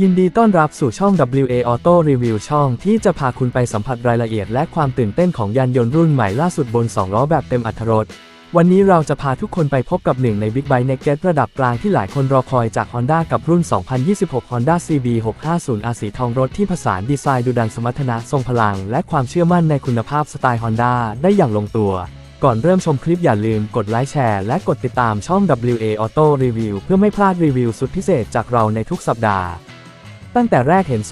ยินดีต้อนรับสู่ช่อง WA Auto Review ช่องที่จะพาคุณไปสัมผัสรายละเอียดและความตื่นเต้นของยานยนต์รุ่นใหม่ล่าสุดบน 2 ล้อแบบเต็มอัตรรสวันนี้เราจะพาทุกคนไปพบกับหนึ่งใน Big Bike Naked ระดับกลางที่หลายคนรอคอยจาก Honda กับรุ่น 2026 Honda CB 650 R สีทองรถที่ผสานดีไซน์ดูดันสมรรถนะทรงพลัง และความเชื่อมั่นในคุณภาพสไตล์ Honda ได้อย่างลงตัว ก่อนเริ่มชมคลิปอย่าลืมกดไลค์แชร์และกดติดตามช่อง WA Auto Review เพื่อไม่พลาดรีวิวสุดพิเศษจากเราในทุกสัปดาห์ ตั้งแต่แรกเห็น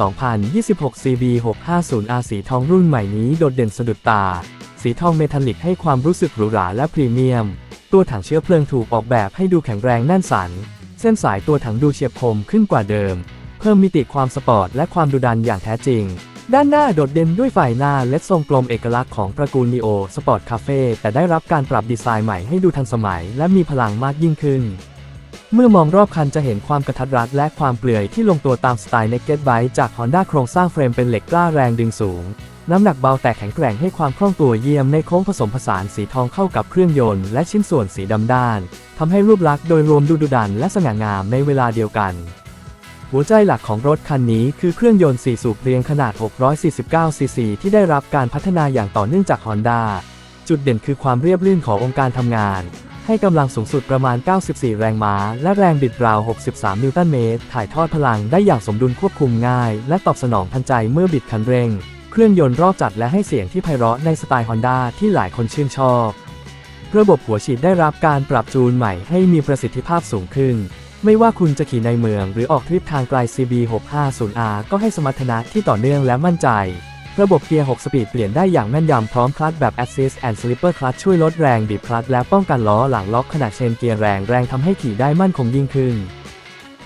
2026 CB 650 R สีทองรุ่นใหม่นี้โดดเด่นสะดุดตา สีทองเมทัลลิกให้ความรู้สึกหรูหราและพรีเมียม ตัวถังเชื้อเพลิงถูกออกแบบให้ดูแข็งแรงแน่นสัน เส้นสายตัวถังดูเฉียบคมขึ้นกว่าเดิม เพิ่มมิติความสปอร์ตและความดุดันอย่างแท้จริง ด้านหน้าโดดเด่นด้วยไฟหน้าและทรงกลมเอกลักษณ์ของตระกูล Neo Sport Cafe แต่ได้รับการปรับดีไซน์ใหม่ให้ดูทันสมัย และมีพลังมากยิ่งขึ้น เมื่อมองรอบคันจะเห็นความกระทัดรัดและความเปลือยที่ลงตัวตามสไตล์ Naked Bike จาก Honda โครงสร้างเฟรมเป็นเหล็กกล้าแรงดึงสูง น้ำหนักเบาแต่แข็งแกร่งให้ความคล่องตัวเยี่ยมในโค้งผสมผสานสีทองเข้ากับเครื่องยนต์และชิ้นส่วนสีดำด้าน ทำให้รูปลักษณ์โดยรวมดูดุดันและสง่างามในเวลาเดียวกัน หัวใจหลักของรถคันนี้คือเครื่องยนต์4สูบเรียงขนาด 649 ซีซีที่ได้รับการพัฒนาอย่างต่อเนื่องจาก Honda จุดเด่นคือความเรียบรื่นขององค์การทำงาน ให้กำลังสูงสุดประมาณ 94 แรงม้า และแรงบิดราว 63 นิวตันเมตร ถ่ายทอดพลังได้อย่างสมดุลควบคุมง่าย และตอบสนองทันใจเมื่อบิดคันเร่ง เครื่องยนต์รอบจัดและให้เสียงที่ไพเราะในสไตล์ Honda ที่หลายคนชื่นชอบ ระบบหัวฉีดได้รับการปรับจูนใหม่ให้มีประสิทธิภาพสูงขึ้น ไม่ว่าคุณจะขี่ในเมืองหรือออกทริปทางไกล CB 650R ก็ให้สมรรถนะที่ต่อเนื่องและมั่นใจ ระบบเกียร์ 6 สปีดเปลี่ยนได้อย่างแม่นยำพร้อมคลัตช์แบบ Assist and Slipper Clutch ช่วยลดแรงบีบคลัตช์และป้องกันล้อหลังล็อกขณะเชนเกียร์แรงแรงทำให้ขี่ได้มั่นคงยิ่งขึ้น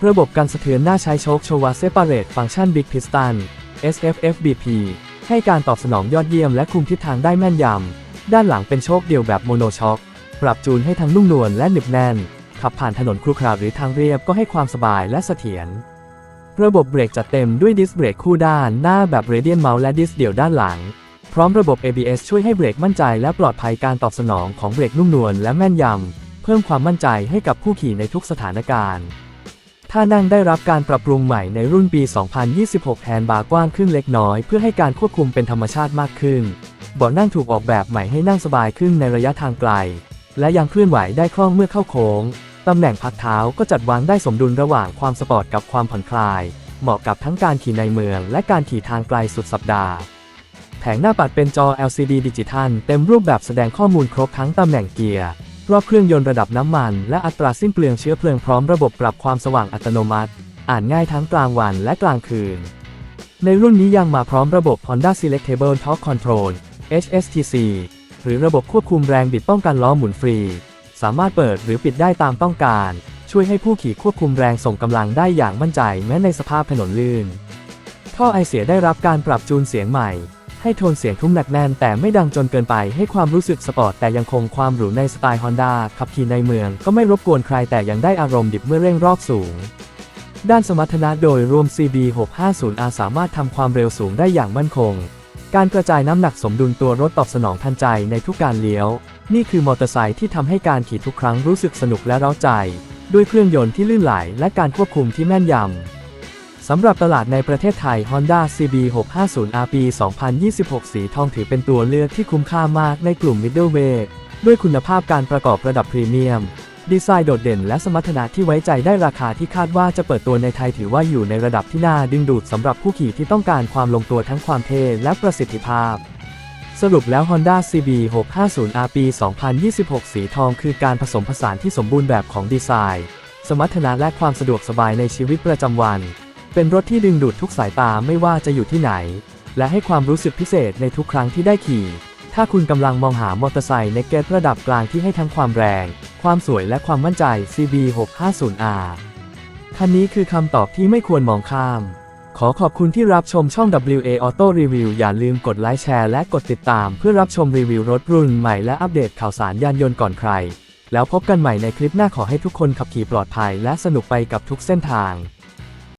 ระบบกันสะเทือนหน้าใช้โชคโชวาเซปาเรตฟังก์ชัน Big Piston SFFBP ให้การตอบสนองยอดเยี่ยมและคุมทิศทางได้แม่นยำ ด้านหลังเป็นโชคเดียวแบบโมโนช็อค ปรับจูนให้ทั้งนุ่มนวลและหนึบแน่น ขับผ่านถนนครุขระหรือทางเรียบก็ให้ความสบายและเสถียร ระบบเบรกจัดเต็มด้วยดิสเบรกคู่ด้านหน้าแบบเรเดียนเมาส์และดิสเดี่ยวด้านหลัง พร้อมระบบ ABS ช่วยให้เบรกมั่นใจและปลอดภัยการตอบสนองของเบรกนุ่มนวลและแม่นยำ เพิ่มความมั่นใจให้กับผู้ขี่ในทุกสถานการณ์ ท่านั่งได้รับการปรับปรุงใหม่ในรุ่นปี 2026 แฮนด์บาร์กว้างขึ้นเล็กน้อย เพื่อให้การควบคุมเป็นธรรมชาติมากขึ้นเบาะนั่งถูกออกแบบใหม่ให้นั่งสบายขึ้นในระยะทางไกล และยังเคลื่อนไหวได้คล่องเมื่อเข้าโค้ง ตำแหน่งพักเท้าก็จัดวางได้สมดุลระหว่างความสปอร์ตกับความผ่อนคลาย เหมาะกับทั้งการขี่ในเมือง และการขี่ทางไกลสุดสัปดาห์แผงหน้าปัดเป็นจอ LCD ดิจิทัลเต็มรูปแบบแสดงข้อมูลครบทั้งตำแหน่งเกียร์รอบเครื่องยนต์ระดับน้ำมัน และอัตราสิ้นเปลืองเชื้อเพลิงพร้อมระบบปรับความสว่างอัตโนมัติ อ่านง่ายทั้งกลางวันและกลางคืน ในรุ่นนี้ยังมาพร้อมระบบ Honda Selectable Torque Control HSTC หรือระบบควบคุมแรงบิดป้องกันล้อหมุนฟรี สามารถเปิดหรือปิดได้ตามต้องการ ช่วยให้ผู้ขี่ควบคุมแรงส่งกำลังได้อย่างมั่นใจแม้ในสภาพถนนลื่น ท่อไอเสียได้รับการปรับจูนเสียงใหม่ ให้โทนเสียงทุ้มหนักแน่นแต่ไม่ดังจนเกินไปให้ความรู้สึกสปอร์ตแต่ยังคงความหรูในสไตล์ Honda ขับขี่ในเมืองก็ไม่รบกวนใครแต่ยังได้อารมณ์ดิบเมื่อเร่งรอบสูงด้านสมรรถนะโดยรวม CB 650R สามารถทำความเร็วสูงได้อย่างมั่นคง การกระจายน้ำหนักสมดุลตัวรถตอบสนองทันใจในทุกการเลี้ยว นี่คือมอเตอร์ไซค์ที่ทำให้การขี่ทุกครั้งรู้สึกสนุกและเร้าใจ ด้วยเครื่องยนต์ที่ลื่นไหลและการควบคุมที่แม่นยำ สำหรับตลาดในประเทศไทย Honda CB 650R ปี 2026 สีทองถือเป็นตัวเลือกที่คุ้มค่ามากในกลุ่ม Middleweight ด้วยคุณภาพการประกอบระดับพรีเมียม ดีไซน์โดดเด่นและสมรรถนะที่ไว้ใจได้ราคาที่คาดว่าจะเปิดตัวในไทยถือว่าอยู่ในระดับที่น่าดึงดูดสำหรับผู้ขี่ที่ต้องการความลงตัวทั้งความเท่และประสิทธิภาพ สรุปแล้ว Honda CB 650R ปี 2026 สีทองคือการผสมผสานที่สมบูรณ์แบบของดีไซน์ สมรรถนะและความสะดวกสบายในชีวิตประจำวัน เป็นรถที่ดึงดูดทุกสายตาไม่ว่าจะอยู่ที่ไหน และให้ความรู้สึกพิเศษในทุกครั้งที่ได้ขี่ ถ้าคุณกำลังมองหามอเตอร์ไซค์ในเกตระดับกลางที่ให้ทั้งความแรง ความสวยและความมั่นใจ CB 650R คันนี้คือคำตอบที่ไม่ควรมองข้าม ขอขอบคุณที่รับชมช่อง WA Auto Review อย่าลืมกดไลค์แชร์และกดติดตามเพื่อรับชมรีวิวรถรุ่นใหม่และอัปเดตข่าวสารยานยนต์ก่อนใคร แล้วพบกันใหม่ในคลิปหน้าขอให้ทุกคนขับขี่ปลอดภัยและสนุกไปกับทุกเส้นทาง